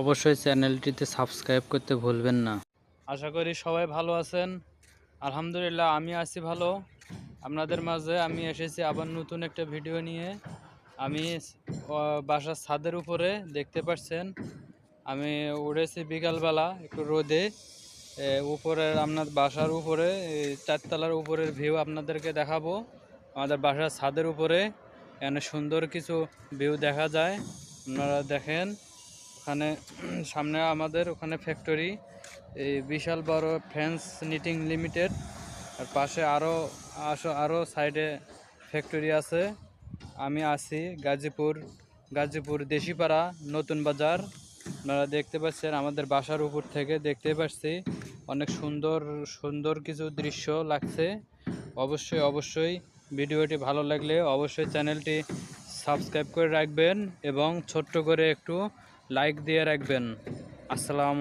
অবশ্যই চ্যানেলটিতে সাবস্ক্রাইব করতে ভুলবেন না। আশা করি সবাই ভালো আছেন। আলহামদুলিল্লাহ, আমি আছি ভালো। আপনাদের মাঝে আমি এসেছি আবার নতুন একটা ভিডিও নিয়ে। আমি বাসার ছাদের উপরে দেখতে পাচ্ছেন। আমি উড়েছি বিকালবেলা একটু রোদে। উপরের আপনার বাসার উপরে চারতলার উপরের ভিউ আপনাদেরকে দেখাবো। আমাদের বাসার ছাদের উপরে, এখানে সুন্দর কিছু ভিউ দেখা যায়। আপনারা দেখেন। ওখানে, সামনে আমাদের ওখানে ফ্যাক্টরি এই বিশাল বড় ফ্যান্স নিটিং লিমিটেড আর পাশে আরও আসো আরও সাইডে ফ্যাক্টরি আছে। আমি আছি গাজীপুর গাজীপুর দেশিপাড়া, নতুন বাজার। আপনারা দেখতে পাচ্ছেন আমাদের বাসার উপর থেকে দেখতে পাচ্ছি, অনেক সুন্দর সুন্দর কিছু দৃশ্য লাগছে। অবশ্যই অবশ্যই ভিডিওটি ভালো লাগলে অবশ্যই চ্যানেলটি সাবস্ক্রাইব করে রাখবেন এবং ছোট্ট করে একটু লাইক দিয়ে রাখবেন। আসসালামু